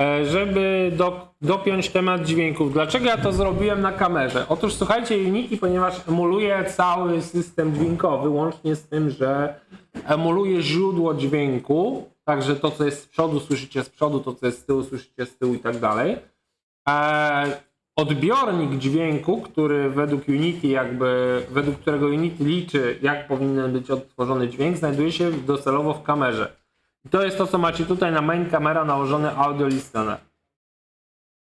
e, żeby do, dopiąć temat dźwięków. Dlaczego ja to zrobiłem na kamerze? Otóż słuchajcie, Unity, ponieważ emuluje cały system dźwiękowy, łącznie z tym, że emuluje źródło dźwięku, także to, co jest z przodu, słyszycie z przodu, to, co jest z tyłu, słyszycie z tyłu i tak dalej. E, odbiornik dźwięku, który według Unity jakby, według którego Unity liczy, jak powinien być odtworzony dźwięk, znajduje się docelowo w kamerze. To jest to, co macie tutaj na main kamera nałożony audio listener.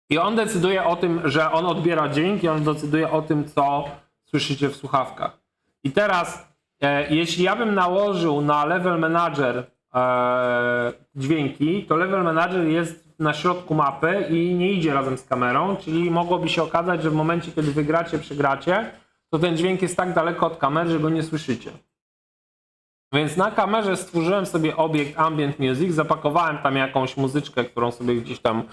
I on decyduje o tym, że on odbiera dźwięk i on decyduje o tym, co słyszycie w słuchawkach. I teraz, e, jeśli ja bym nałożył na level manager e, dźwięki, to level manager jest na środku mapy i nie idzie razem z kamerą, czyli mogłoby się okazać, że w momencie, kiedy wygracie, przegracie, to ten dźwięk jest tak daleko od kamery, że go nie słyszycie. Więc na kamerze stworzyłem sobie obiekt Ambient Music, zapakowałem tam jakąś muzyczkę, którą sobie gdzieś tam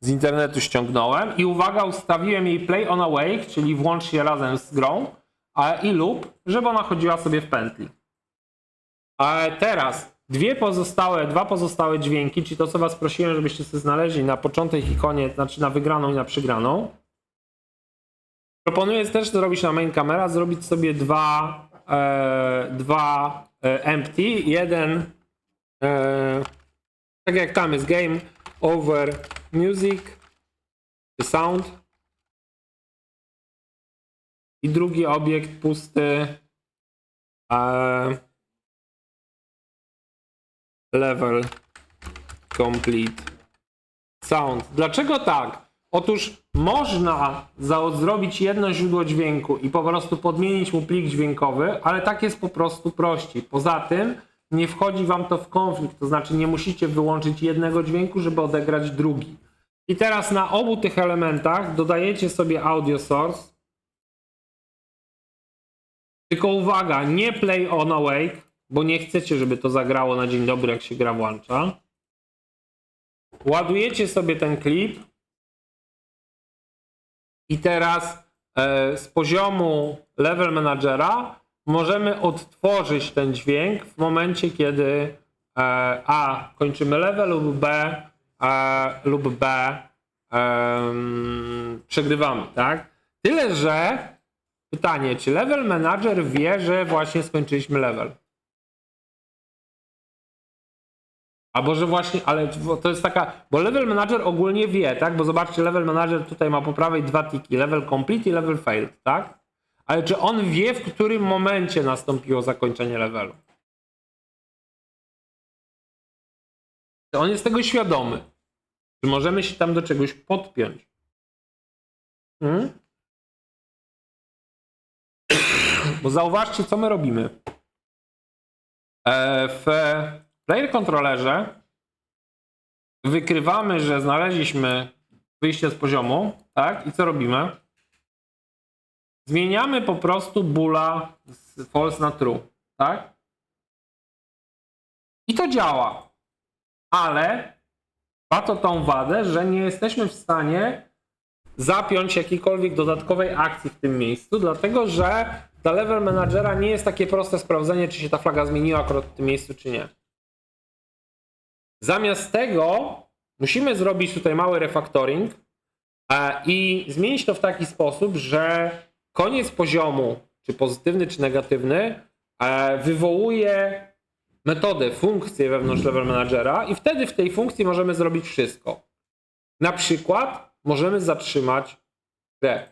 z internetu ściągnąłem i uwaga, ustawiłem jej play on awake, czyli włącz się razem z grą a, i loop, żeby ona chodziła sobie w pętli. A teraz dwie pozostałe, dwa pozostałe dźwięki, czyli to co was prosiłem, żebyście sobie znaleźli na początek i koniec, znaczy na wygraną i na przegraną. Proponuję też zrobić na main camera, zrobić sobie dwa, e, dwa empty, jeden e, tak jak tam jest game over music, sound i drugi obiekt pusty e, level complete sound. Dlaczego tak? Otóż można zrobić jedno źródło dźwięku i po prostu podmienić mu plik dźwiękowy, ale tak jest po prostu prościej. Poza tym nie wchodzi wam to w konflikt, to znaczy nie musicie wyłączyć jednego dźwięku, żeby odegrać drugi. I teraz na obu tych elementach dodajecie sobie audio source. Tylko uwaga, nie play on awake, bo nie chcecie, żeby to zagrało na dzień dobry, jak się gra włącza. Ładujecie sobie ten klip. I teraz e, z poziomu level managera możemy odtworzyć ten dźwięk w momencie, kiedy e, A kończymy level lub B e, lub B przegrywamy, tak? Tyle, że pytanie, czy level manager wie, że właśnie skończyliśmy level? Albo że właśnie, ale to jest taka, bo level manager ogólnie wie, tak? Bo zobaczcie, level manager tutaj ma po prawej dwa tiki, level complete i level failed, tak? Ale czy on wie, w którym momencie nastąpiło zakończenie levelu? Czy on jest tego świadomy? Czy możemy się tam do czegoś podpiąć? Hmm? Bo zauważcie, co my robimy. E, w player controllerze wykrywamy, że znaleźliśmy wyjście z poziomu, tak? I co robimy? Zmieniamy po prostu bóla z false na true, tak? I to działa. Ale ma to tą wadę, że nie jesteśmy w stanie zapiąć jakiejkolwiek dodatkowej akcji w tym miejscu, dlatego że dla level managera nie jest takie proste sprawdzenie, czy się ta flaga zmieniła akurat w tym miejscu, czy nie. Zamiast tego musimy zrobić tutaj mały refactoring e, i zmienić to w taki sposób, że koniec poziomu, czy pozytywny, czy negatywny, e, wywołuje metodę, funkcję wewnątrz level managera i wtedy w tej funkcji możemy zrobić wszystko. Na przykład możemy zatrzymać grę.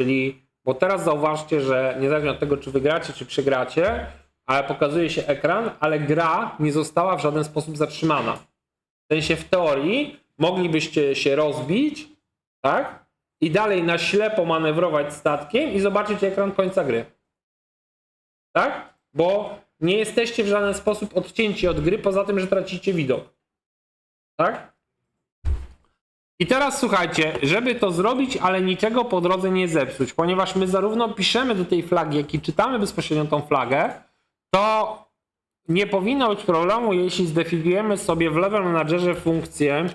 Czyli, bo teraz zauważcie, że niezależnie od tego, czy wygracie, czy przegracie, ale pokazuje się ekran, ale gra nie została w żaden sposób zatrzymana. W sensie w teorii moglibyście się rozbić, tak? I dalej na ślepo manewrować statkiem i zobaczyć ekran końca gry. Tak? Bo nie jesteście w żaden sposób odcięci od gry, poza tym, że tracicie widok. Tak? I teraz słuchajcie, żeby to zrobić, ale niczego po drodze nie zepsuć, ponieważ my zarówno piszemy do tej flagi, jak i czytamy bezpośrednio tą flagę, to nie powinno być problemu, jeśli zdefiniujemy sobie w level managerze funkcję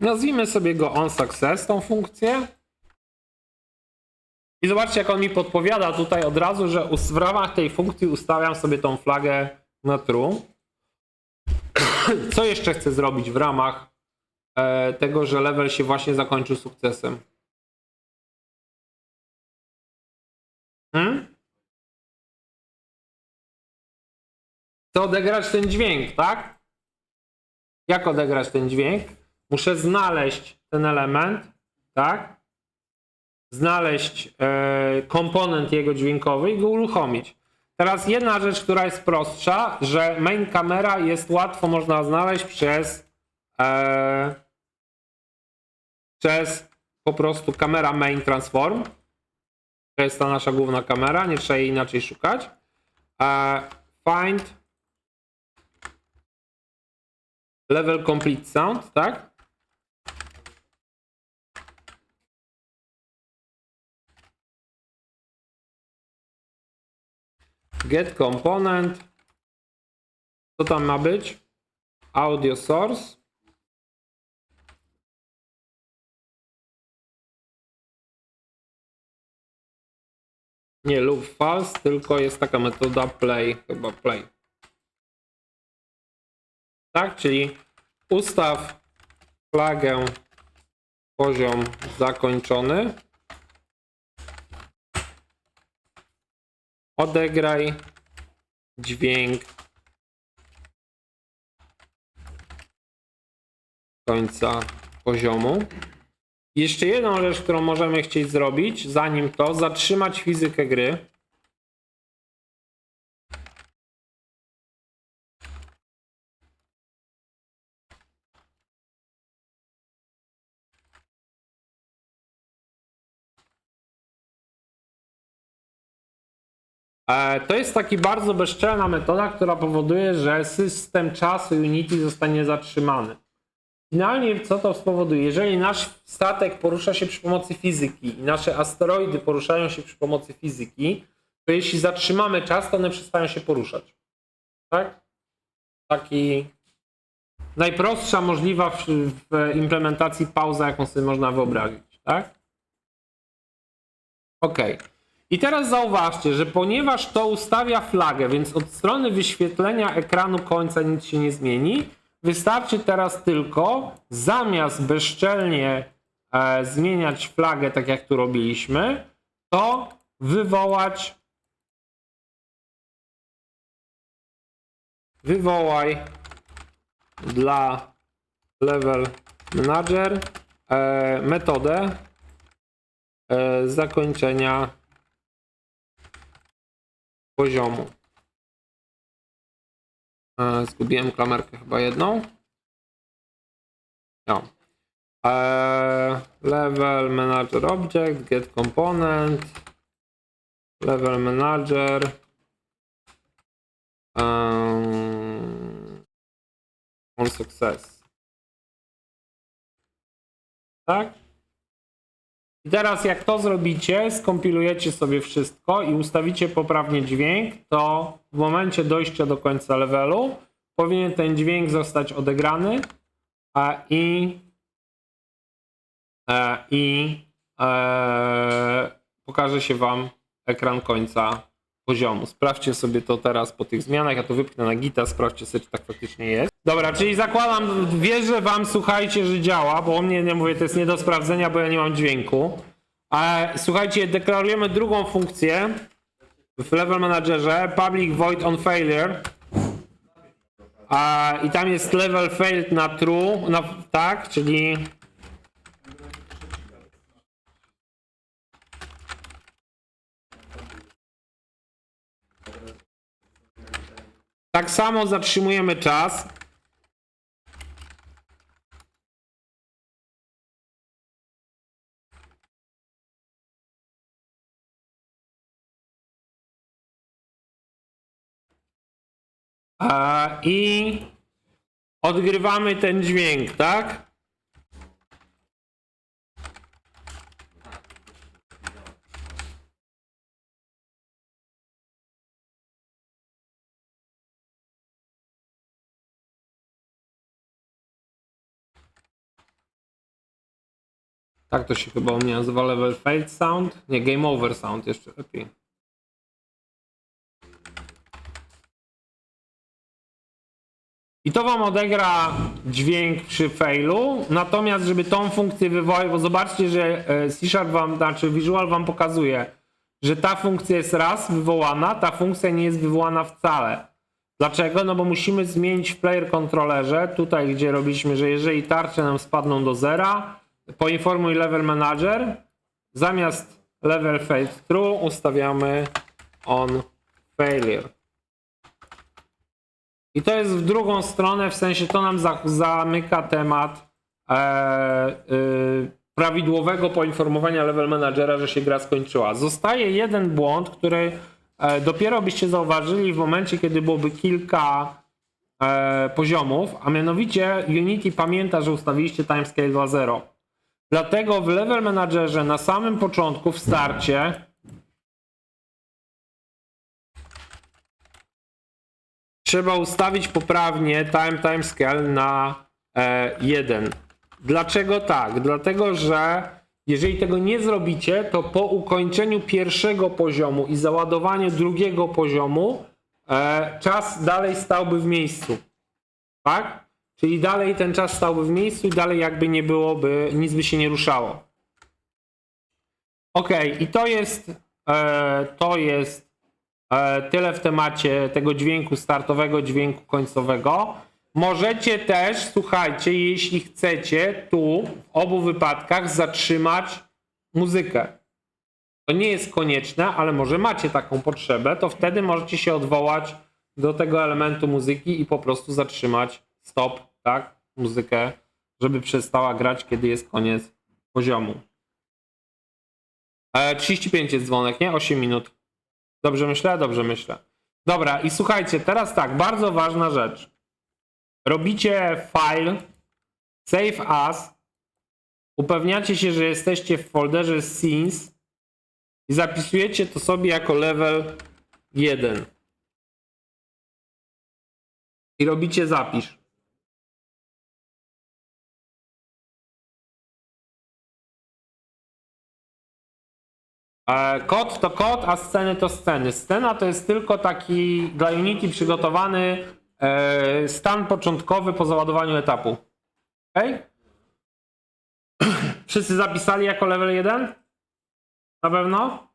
Nazwijmy sobie go onSuccess, tą funkcję. I zobaczcie, jak on mi podpowiada tutaj od razu, że w ramach tej funkcji ustawiam sobie tą flagę na true. Co jeszcze chcę zrobić w ramach e, tego, że level się właśnie zakończył sukcesem? Hmm? Chcę odegrać ten dźwięk, tak? Jak odegrać ten dźwięk? Muszę znaleźć ten element, tak? Znaleźć e, komponent jego dźwiękowy i go uruchomić. Teraz jedna rzecz, która jest prostsza, że main kamera jest łatwo można znaleźć przez e, przez po prostu kamera main transform. To jest ta nasza główna kamera, nie trzeba jej inaczej szukać. E, find level complete sound, tak? Get component. Co tam ma być? Audio source. Nie loop false, tylko jest taka metoda play, chyba play. Tak, czyli ustaw flagę poziom zakończony. Odegraj dźwięk końca poziomu. Jeszcze jedną rzecz, którą możemy chcieć zrobić, zanim to, zatrzymać fizykę gry. To jest taki bardzo bezczelna metoda, która powoduje, że system czasu Unity zostanie zatrzymany. Finalnie co to spowoduje? Jeżeli nasz statek porusza się przy pomocy fizyki i nasze asteroidy poruszają się przy pomocy fizyki, to jeśli zatrzymamy czas, to one przestają się poruszać. Tak? Taki najprostsza możliwa w, w implementacji pauza, jaką sobie można wyobrazić. Tak? OK. I teraz zauważcie, że ponieważ to ustawia flagę, więc od strony wyświetlenia ekranu końca nic się nie zmieni, wystarczy teraz tylko zamiast bezczelnie e, zmieniać flagę, tak jak tu robiliśmy, to wywołać wywołaj dla level manager e, metodę e, zakończenia poziomu. E, Zgubiłem klamerkę chyba jedną. No. E, level manager object, get component, level manager. Um, on success. Tak? I teraz jak to zrobicie, skompilujecie sobie wszystko i ustawicie poprawnie dźwięk, to w momencie dojścia do końca levelu powinien ten dźwięk zostać odegrany a i e, i e, pokaże się Wam ekran końca poziomu. Sprawdźcie sobie to teraz po tych zmianach. Ja to wypchnę na gita, sprawdźcie sobie, czy tak faktycznie jest. Dobra, czyli zakładam, wierzę Wam, słuchajcie, że działa, bo u mnie, nie mówię, to jest nie do sprawdzenia, bo ja nie mam dźwięku. Ale słuchajcie, deklarujemy drugą funkcję w Level Managerze, public void on failure. A, I tam jest level failed na true, na, tak, czyli tak samo zatrzymujemy czas. I odgrywamy ten dźwięk, tak? Tak to się chyba u mnie nazywa level failed sound. Nie, game over sound jeszcze lepiej. I to wam odegra dźwięk przy failu. Natomiast, żeby tą funkcję wywołać, bo zobaczcie, że e, C-Sharp wam, znaczy Visual wam pokazuje, że ta funkcja jest raz wywołana, ta funkcja nie jest wywołana wcale. Dlaczego? No bo musimy zmienić w player controllerze, tutaj gdzie robiliśmy, że jeżeli tarcze nam spadną do zera, poinformuj level manager, zamiast level failed true ustawiamy on failure. I to jest w drugą stronę, w sensie to nam za, zamyka temat e, y, prawidłowego poinformowania level managera, że się gra skończyła. Zostaje jeden błąd, który e, dopiero byście zauważyli w momencie, kiedy byłoby kilka e, poziomów, a mianowicie Unity pamięta, że ustawiliście timescale 2.0. Dlatego w level managerze na samym początku, w starcie, trzeba ustawić poprawnie time timescale na e, 1. Dlaczego tak? Dlatego, że jeżeli tego nie zrobicie, to po ukończeniu pierwszego poziomu i załadowaniu drugiego poziomu e, czas dalej stałby w miejscu. Tak? Czyli dalej ten czas stałby w miejscu i dalej jakby nie byłoby, nic by się nie ruszało. Ok, i to jest, e, to jest E, Tyle w temacie tego dźwięku startowego, dźwięku końcowego. Możecie też, słuchajcie, jeśli chcecie, tu w obu wypadkach zatrzymać muzykę. To nie jest konieczne, ale może macie taką potrzebę, to wtedy możecie się odwołać do tego elementu muzyki i po prostu zatrzymać stop, tak, muzykę, żeby przestała grać, kiedy jest koniec poziomu. E, 35 jest dzwonek, nie? 8 minut. Dobrze myślę? Dobrze myślę. Dobra, i słuchajcie, teraz tak, bardzo ważna rzecz. Robicie file, save as, upewniacie się, że jesteście w folderze scenes i zapisujecie to sobie jako level 1. I robicie zapisz. Kod to kod, a sceny to sceny. Scena to jest tylko taki dla Unity przygotowany e, stan początkowy po załadowaniu etapu. Ok? Wszyscy zapisali jako level 1? Na pewno?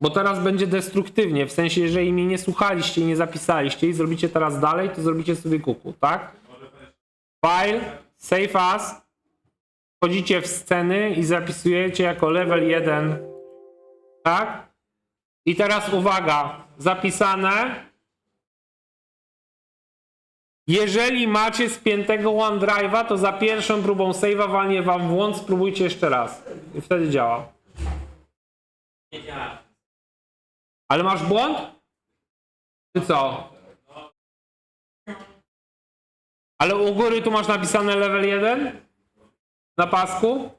Bo teraz będzie destruktywnie, w sensie jeżeli mnie nie słuchaliście i nie zapisaliście i zrobicie teraz dalej, to zrobicie sobie kuku, tak? File, save as, wchodzicie w sceny i zapisujecie jako level 1 tak? I teraz uwaga, zapisane. Jeżeli macie spiętego OneDrive'a, to za pierwszą próbą save'a walnie wam włącz, spróbujcie jeszcze raz. I wtedy działa. Nie działa. Ale masz błąd? Czy co? Ale u góry tu masz napisane level 1? Na pasku?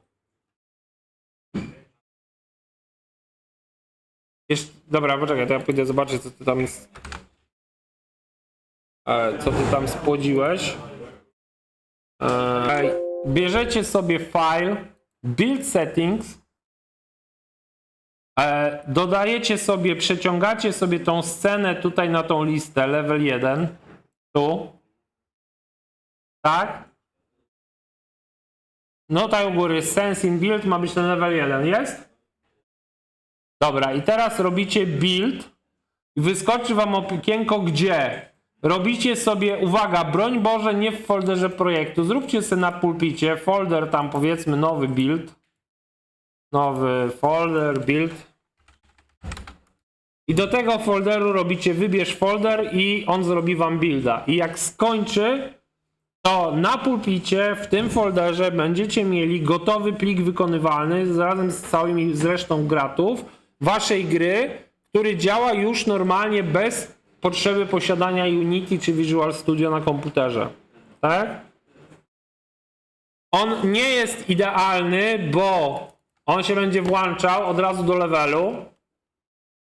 Jeszcze, dobra, poczekaj, to ja pójdę zobaczyć, co ty tam. E, co ty tam spłodziłeś. E, bierzecie sobie file build settings. E, dodajecie sobie, przeciągacie sobie tą scenę tutaj na tą listę level 1. Tu. Tak? No tak u góry sense in build ma być ten level 1, jest? Dobra, i teraz robicie build. I wyskoczy wam okienko, gdzie robicie sobie, uwaga, broń Boże, nie w folderze projektu, zróbcie sobie na pulpicie folder tam powiedzmy nowy build, nowy folder, build. I do tego folderu robicie wybierz folder i on zrobi wam builda. I jak skończy, to na pulpicie w tym folderze będziecie mieli gotowy plik wykonywalny razem z całymi zresztą gratów waszej gry, który działa już normalnie bez potrzeby posiadania Unity czy Visual Studio na komputerze. Tak? On nie jest idealny, bo on się będzie włączał od razu do levelu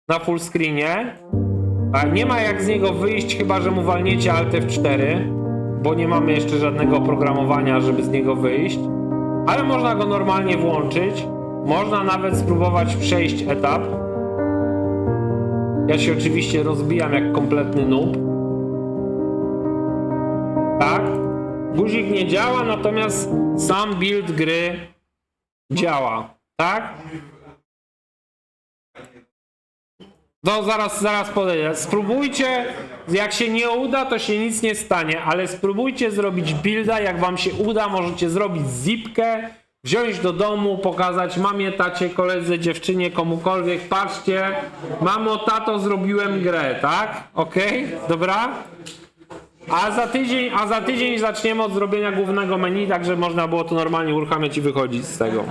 na full screenie. Nie ma jak z niego wyjść, chyba że mu walniecie Alt F4, bo nie mamy jeszcze żadnego oprogramowania, żeby z niego wyjść. ale można go normalnie włączyć. Można nawet spróbować przejść etap. Ja się oczywiście rozbijam jak kompletny noob. Tak? Guzik nie działa, natomiast sam build gry działa. Tak? No zaraz, zaraz podejdę. Spróbujcie, jak się nie uda, to się nic nie stanie, ale spróbujcie zrobić builda, jak wam się uda, możecie zrobić zipkę, wziąć do domu, pokazać mamie, tacie, koledze, dziewczynie, komukolwiek, patrzcie, mamo, tato, zrobiłem grę, tak? Okej? Dobra? A za tydzień, a za tydzień zaczniemy od zrobienia głównego menu, tak żeby można było to normalnie uruchamiać i wychodzić z tego.